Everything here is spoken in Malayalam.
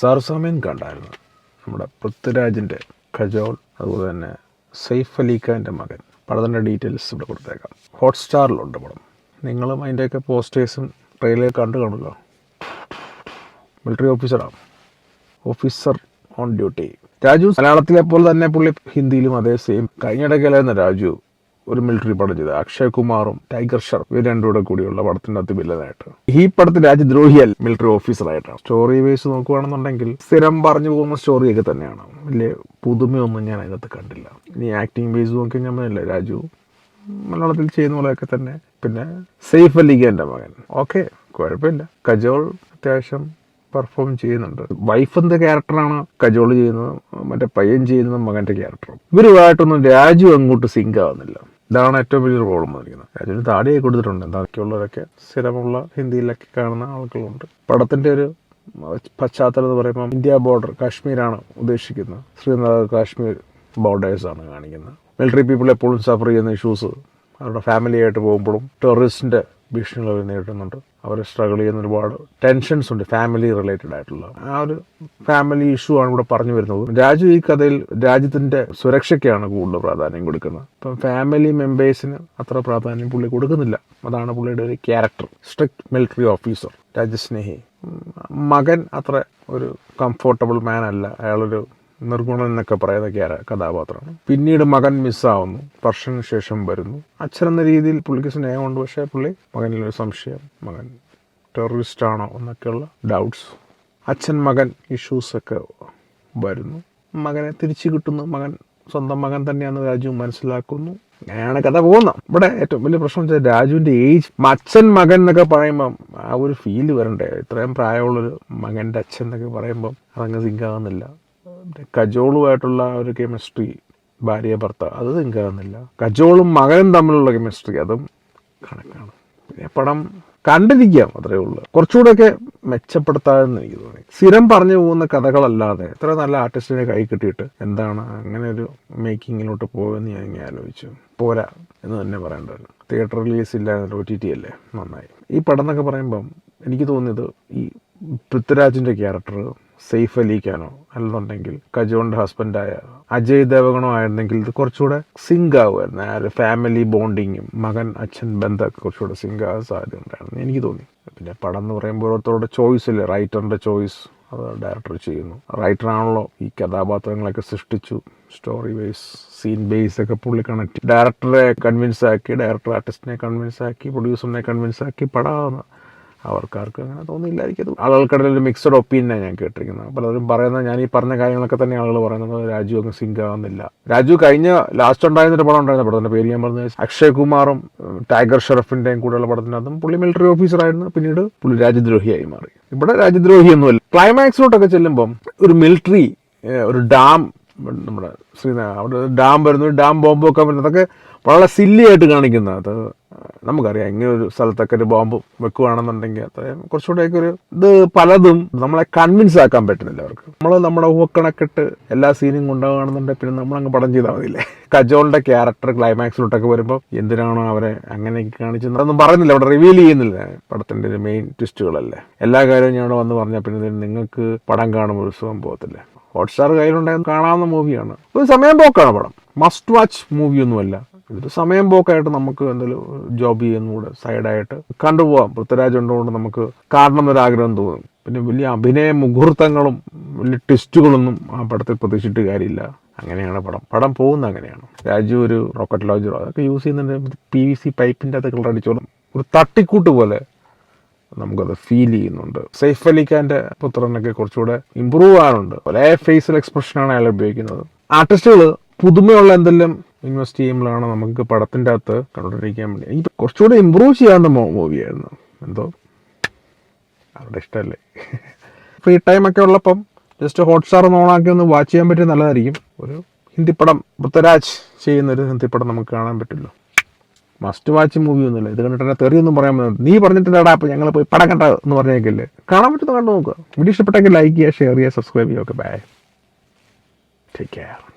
സാർസാമേൻ കണ്ടായിരുന്നു. നമ്മുടെ പൃഥ്വിരാജിന്റെ ഖജോൾ അതുപോലെ തന്നെ സെയ്ഫ് അലി ഖാന്റെ മകൻ. പടത്തിന്റെ ഡീറ്റെയിൽസ് ഇവിടെ കൊടുത്തേക്കാം. ഹോട്ട്സ്റ്റാറിലുണ്ട് പടം. നിങ്ങളും അതിന്റെയൊക്കെ പോസ്റ്റേഴ്സും ട്രെയിലർ കണ്ടു കാണുമല്ലോ? മിലിറ്ററി ഓഫീസറാണ് ഓഫീസർ ഓൺ ഡ്യൂട്ടി. രാജു മലയാളത്തിലെ പോലെ തന്നെ പുള്ളി ഹിന്ദിയിലും അതേ സെയിം. കഴിഞ്ഞിടയ്ക്കലായിരുന്നു രാജു? ഒരു മിലിറ്ററി പടം ചെയ്തത്. അക്ഷയ് കുമാറും ടൈഗർ ഷർഫ് ഇവർ രണ്ടും കൂടെ കൂടിയുള്ള പടത്തിന്റെ അകത്ത് വില്ലനായിട്ട്. ഈ പടത്തിൽ രാജ്യദ്രോഹിയൽ മിലിറ്ററി ഓഫീസറായിട്ടാണ് സ്റ്റോറി വേസ് നോക്കുകയാണെന്നുണ്ടെങ്കിൽ സ്ഥിരം പറഞ്ഞു പോകുന്ന സ്റ്റോറിയൊക്കെ തന്നെയാണ്. വലിയ പുതുമയൊന്നും ഞാൻ അതിനകത്ത് കണ്ടില്ല. ഇനി ആക്ടിങ് വേസ് നോക്കി ഞാൻ പറഞ്ഞില്ല രാജു മലയാളത്തിൽ ചെയ്യുന്ന പോലെയൊക്കെ തന്നെ. പിന്നെ സെയ്ഫ് അലിഖാന്റെ മകൻ. ഓക്കെ കുഴപ്പമില്ല. കജോൾ അത്യാവശ്യം പെർഫോം ചെയ്യുന്നുണ്ട്. വൈഫിന്റെ ക്യാരക്ടറാണ് കജോൾ ചെയ്യുന്നത് മറ്റേ പയ്യൻ ചെയ്യുന്നത് മകന്റെ ക്യാരക്ടറും ഇവരുമായിട്ടൊന്നും രാജു അങ്ങോട്ട് സിങ്ക് ആവുന്നില്ല. ഇതാണ് ഏറ്റവും വലിയൊരു പ്രോബ്ലം വന്നിരിക്കുന്നത് അതിന് താടിയെ കൊടുത്തിട്ടുണ്ട്. എന്താക്കിയുള്ളവരൊക്കെ സ്ഥിരമുള്ള ഹിന്ദിയിലൊക്കെ കാണുന്ന ആളുകളുണ്ട്. പടത്തിന്റെ ഒരു പശ്ചാത്തലം എന്ന് പറയുമ്പോൾ ഇന്ത്യ ബോർഡർ കാശ്മീരാണ് ഉദ്ദേശിക്കുന്നത്. ശ്രീനഗർ കാശ്മീർ ബോർഡേഴ്സാണ് കാണിക്കുന്നത്. മിലിറ്ററി പീപ്പിൾ എപ്പോഴും സഫർ ചെയ്യുന്ന ഇഷ്യൂസ് അവരുടെ ഫാമിലിയായിട്ട് പോകുമ്പോഴും ടെററിസ്റ്റിന്റെ ഭീഷണികൾ അവർ നേരിടുന്നുണ്ട്. അവർ സ്ട്രഗിൾ ചെയ്യുന്ന ഒരുപാട് ടെൻഷൻസ് ഉണ്ട് ഫാമിലി റിലേറ്റഡ് ആയിട്ടുള്ള. ആ ഒരു ഫാമിലി ഇഷ്യൂ ആണ് ഇവിടെ പറഞ്ഞു വരുന്നത്. രാജു ഈ കഥയിൽ രാജ്യത്തിന്റെ സുരക്ഷയ്ക്കാണ് കൂടുതൽ പ്രാധാന്യം കൊടുക്കുന്നത്. ഇപ്പം ഫാമിലി മെമ്പേഴ്സിന് അത്ര പ്രാധാന്യം പുള്ളി കൊടുക്കുന്നില്ല. അതാണ് പുള്ളിയുടെ ഒരു ക്യാരക്ടർ സ്ട്രിക്ട് മിലിറ്ററി ഓഫീസർ രാജ്യസ്നേഹി. മകൻ അത്ര ഒരു കംഫോർട്ടബിൾ മാൻ അല്ല. അയാളൊരു നിർഗുണൻ എന്നൊക്കെ പറയുന്ന കഥാപാത്രമാണ് പിന്നീട് മകൻ മിസ്സാവുന്നു. വർഷത്തിന് ശേഷം വരുന്നു. അച്ഛൻ എന്ന രീതിയിൽ പുള്ളിക്ക് സ്നേഹമുണ്ട്. പക്ഷേ പുള്ളി മകനിൽ ഒരു സംശയം. മകൻ ടെററിസ്റ്റ് ആണോ എന്നൊക്കെയുള്ള ഡൗട്ട്സ്. അച്ഛൻ മകൻ ഇഷ്യൂസൊക്കെ വരുന്നു. മകനെ തിരിച്ചു കിട്ടുന്നു. മകൻ സ്വന്തം മകൻ തന്നെയാണ് രാജു മനസ്സിലാക്കുന്നു. അങ്ങനെയാണ് കഥ പോകുന്നത്. ഇവിടെ ഏറ്റവും വലിയ പ്രശ്നം വെച്ചാൽ രാജുവിന്റെ ഏജ് അച്ഛൻ മകൻ എന്നൊക്കെ പറയുമ്പം ആ ഒരു ഫീൽ വരണ്ടേ? ഇത്രയും പ്രായമുള്ളൊരു മകന്റെ അച്ഛൻ എന്നൊക്കെ പറയുമ്പം അതങ്ങ് സിങ്കാകുന്നില്ല കജോളുമായിട്ടുള്ള ഒരു കെമിസ്ട്രി ഭാര്യ ഭർത്താവ് അത് സിങ്കാകുന്നില്ല കജോളും മകനും തമ്മിലുള്ള കെമിസ്ട്രി അതും കണക്കാണ്. പിന്നെ പടം കണ്ടിരിക്കാം അത്രേ ഉള്ളൂ. കുറച്ചുകൂടെയൊക്കെ മെച്ചപ്പെടുത്താമെന്ന് എനിക്ക് തോന്നി. സ്ഥിരം പറഞ്ഞു പോകുന്ന കഥകളല്ലാതെ ഇത്ര നല്ല ആർട്ടിസ്റ്റിനെ കൈ കിട്ടിയിട്ട് എന്താണ് അങ്ങനെ ഒരു മേക്കിങ്ങിലോട്ട് പോകുമെന്ന് ഞാൻ ഇങ്ങനെ ആലോചിച്ചു. പോരാ എന്ന് തന്നെ പറയേണ്ടത് തിയേറ്റർ റിലീസ് ഇല്ലായിരുന്നു ഒ ടി ടി അല്ലേ? നന്നായി. ഈ പടം എന്നൊക്കെ പറയുമ്പം എനിക്ക് തോന്നിയത് ഈ പൃഥ്വിരാജിന്റെ ക്യാരക്ടർ സെയ്ഫ് അലി ഖാനോ അല്ലെന്നുണ്ടെങ്കിൽ കജോണിന്റെ ഹസ്ബൻഡായ അജയ് ദേവഗണോ ആയിരുന്നെങ്കിൽ ഇത് കുറച്ചുകൂടെ സിങ്ക് ആവുമായിരുന്നു. ആ ഒരു ഫാമിലി ബോണ്ടിങ്ങും മകൻ അച്ഛൻ ബന്ധമൊക്കെ കുറച്ചുകൂടെ സിങ്ക് ആകാൻ സാധ്യത ഉണ്ടായിരുന്നു. എനിക്ക് തോന്നി. പിന്നെ പടം എന്ന് പറയുമ്പോൾ ഓരോരുത്തരുടെ ചോയ്സ് ഇല്ലേ? റൈറ്ററിന്റെ ചോയ്സ് അത് ഡയറക്ടർ ചെയ്യുന്നു. റൈറ്ററാണല്ലോ ഈ കഥാപാത്രങ്ങളൊക്കെ സൃഷ്ടിച്ചു. സ്റ്റോറി ബേസ് സീൻ ബേസ് ഒക്കെ പുള്ളി കണക്ട് ഡയറക്ടറെ കൺവിൻസ് ആക്കി ഡയറക്ടർ ആർട്ടിസ്റ്റിനെ കൺവിൻസ് ആക്കി പ്രൊഡ്യൂസറിനെ കൺവിൻസ് ആക്കി പടാവുന്ന അവർക്കാർക്ക് അങ്ങനെ തോന്നിയില്ലായിരിക്കും ആളുകൾക്കിടയിൽ ഒരു മിക്സഡ് ഒപ്പീനിയനാണ് ഞാൻ കേട്ടിരിക്കുന്നത്. പലരും പറയുന്നത് ഞാൻ ഈ പറഞ്ഞ കാര്യങ്ങളൊക്കെ തന്നെ ആളുകൾ പറയുന്നത് രാജു അങ്ങ് സിങ്ക് ആവുന്നില്ല. രാജു കഴിഞ്ഞ ലാസ്റ്റ് ഉണ്ടായിരുന്ന ഒരു പടം ഉണ്ടായിരുന്ന പടത്തിന്റെ പേര് ഞാൻ പറഞ്ഞത് അക്ഷയ് കുമാറും ടൈഗർ ഷെറഫിന്റെയും കൂടെയുള്ള പടത്തിനകത്തും പുള്ളി മിലിറ്ററി ഓഫീസറായിരുന്നു പിന്നീട് പുള്ളി രാജ്യദ്രോഹിയായി മാറി. ഇവിടെ രാജ്യദ്രോഹിയൊന്നുമല്ല. ക്ലൈമാക്സിലോട്ടൊക്കെ ചെല്ലുമ്പം ഒരു മിലിറ്ററി ഒരു ഡാം നമ്മുടെ ശ്രീനാ അവിടെ ഡാം വരുന്നു ഡാം ബോംബ് വെക്കാൻ പറ്റുന്നത് അതൊക്കെ വളരെ സില്ലിയായിട്ട് ആയിട്ട് കാണിക്കുന്നത് അത് നമുക്കറിയാം ഇങ്ങനെ ഒരു സ്ഥലത്തൊക്കെ ഒരു ബോംബ് വെക്കുകയാണെന്നുണ്ടെങ്കിൽ അത്രയും കുറച്ചുകൂടെയൊക്കെ ഒരു ഇത് പലതും നമ്മളെ കൺവിൻസ് ആക്കാൻ പറ്റുന്നില്ല അവർക്ക്. നമ്മൾ നമ്മുടെ ഊക്കണക്കിട്ട് എല്ലാ സീനും ഉണ്ടാവുകയാണെന്നുണ്ടെങ്കിൽ പിന്നെ നമ്മളങ്ങ് പടം ചെയ്താൽ മതിയില്ലേ? കജോളിന്റെ ക്യാരക്ടർ ക്ലൈമാക്സിലോട്ടൊക്കെ വരുമ്പോൾ എന്തിനാണോ അവരെ അങ്ങനെയൊക്കെ കാണിച്ചത് അതൊന്നും പറയുന്നില്ല അവിടെ റിവീൽ ചെയ്യുന്നില്ല. പടത്തിന്റെ ഒരു മെയിൻ ട്വിസ്റ്റുകളല്ലേ എല്ലാ കാര്യവും ഞാൻ വന്ന് പറഞ്ഞാൽ പിന്നെ നിങ്ങൾക്ക് പടം കാണുമ്പോൾ ഒരു സുഖം പോകത്തില്ല. ഹോട്ട്സ്റ്റാർ കയ്യിലുണ്ടായിരുന്നു കാണാവുന്ന മൂവിയാണ് ഒരു സമയം പോക്കാണ് പടം. മസ്റ്റ് വാച്ച് മൂവിയൊന്നുമല്ല ഇതൊരു സമയം പോക്കായിട്ട് നമുക്ക് എന്തെങ്കിലും ജോബ് ചെയ്യുന്നൂടെ സൈഡായിട്ട് കണ്ടുപോകാം പൃഥ്വിരാജ് ഉണ്ടുകൊണ്ട് നമുക്ക് കാണണം എന്നൊരാഗ്രഹം തോന്നും. പിന്നെ വലിയ അഭിനയ മുഹൂർത്തങ്ങളും വലിയ ട്വിസ്റ്റുകളൊന്നും ആ പടത്തിൽ പ്രതീക്ഷിച്ചിട്ട് കാര്യമില്ല. അങ്ങനെയാണ് പടം. പടം പോകുന്ന അങ്ങനെയാണ്. രാജു ഒരു റോക്കറ്റ് ലോഞ്ചറോ അതൊക്കെ യൂസ് ചെയ്യുന്നുണ്ട്. പി വി സി പൈപ്പിന്റെ അത് കളർ അടിച്ചോളും ഒരു തട്ടിക്കൂട്ട് പോലെ നമുക്കത് ഫീൽ ചെയ്യുന്നുണ്ട്. സൈഫ് അലി ഖാന്റെ പുത്രനൊക്കെ കുറച്ചുകൂടെ ഇമ്പ്രൂവ് ആണുണ്ട് ഒരേ ഫേസിൽ എക്സ്പ്രഷനാണ് അയാൾ ഉപയോഗിക്കുന്നത്. ആർട്ടിസ്റ്റുകൾ പുതുമയുള്ള എന്തെല്ലാം ഇൻവെസ്റ്റ് ചെയ്യുമ്പോഴാണ് നമുക്ക് പടത്തിന്റെ അകത്ത് കണ്ടുകൊണ്ടിരിക്കാൻ വേണ്ടി. എനിക്ക് കുറച്ചുകൂടെ ഇമ്പ്രൂവ് ചെയ്യാവുന്ന മൂവിയായിരുന്നു എന്തോ? അവരുടെ ഇഷ്ടമല്ലേ ഫ്രീ ടൈം ഒക്കെ ഉള്ളപ്പം ജസ്റ്റ് ഹോട്ട്സ്റ്റാർ ഒന്ന് ഓണാക്കി ഒന്ന് വാച്ച് ചെയ്യാൻ പറ്റിയ നല്ലതായിരിക്കും. ഒരു ഹിന്ദി പടം പൃഥ്വിരാജ് ചെയ്യുന്നൊരു ഹിന്ദി പടം നമുക്ക് കാണാൻ പറ്റുമല്ലോ മസ്റ്റ് വാച്ച് മൂവി ഒന്നുമില്ല. ഇത് കണ്ടിട്ട് തെറി തെറിയൊന്നും പറയാൻ പറ്റില്ല. നീ പറഞ്ഞിട്ടില്ലടാ അപ്പോൾ ഞങ്ങൾ പോയി പടം കണ്ട എന്ന് പറഞ്ഞേക്കില്ലേ? കാണാൻ പറ്റുന്ന കണ്ടു നോക്കുക വീഡിയോ ഇഷ്ടപ്പെട്ടെങ്കിൽ ലൈക്ക് ചെയ്യുക ഷെയർ ചെയ്യുക സബ്സ്ക്രൈബ് ചെയ്യുക. Okay bye take care